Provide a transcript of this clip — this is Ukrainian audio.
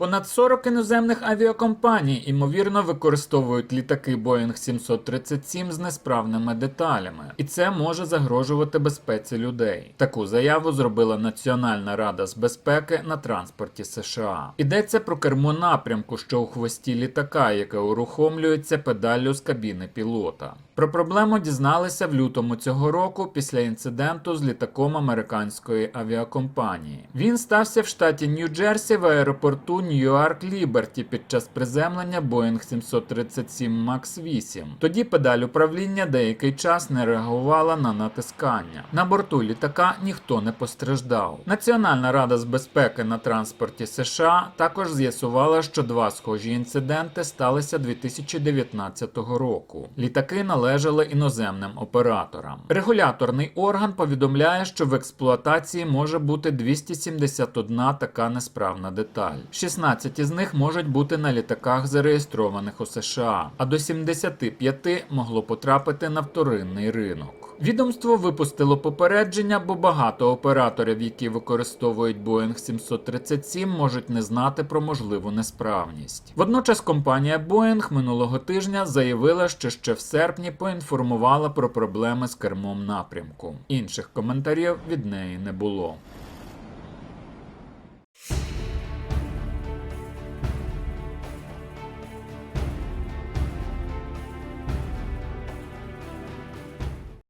Понад 40 іноземних авіакомпаній ймовірно використовують літаки Boeing 737 з несправними деталями, і це може загрожувати безпеці людей. Таку заяву зробила Національна рада з безпеки на транспорті США. Йдеться про кермо напрямку, що у хвості літака, яке урухомлюється педаллю з кабіни пілота. Про проблему дізналися в лютому цього року після інциденту з літаком американської авіакомпанії. Він стався в штаті Нью-Джерсі в аеропорту Ньюарк Ліберті під час приземлення Boeing 737 MAX 8. Тоді педаль управління деякий час не реагувала на натискання. На борту літака ніхто не постраждав. Національна рада з безпеки на транспорті США також з'ясувала, що два схожі інциденти сталися 2019 року. Літаки належали іноземним операторам. Регуляторний орган повідомляє, що в експлуатації може бути 271 така несправна деталь. 16 з них можуть бути на літаках, зареєстрованих у США, а до 75 могло потрапити на вторинний ринок. Відомство випустило попередження, бо багато операторів, які використовують Boeing 737, можуть не знати про можливу несправність. Водночас компанія Boeing минулого тижня заявила, що ще в серпні поінформувала про проблеми з кермом напрямку. Інших коментарів від неї не було.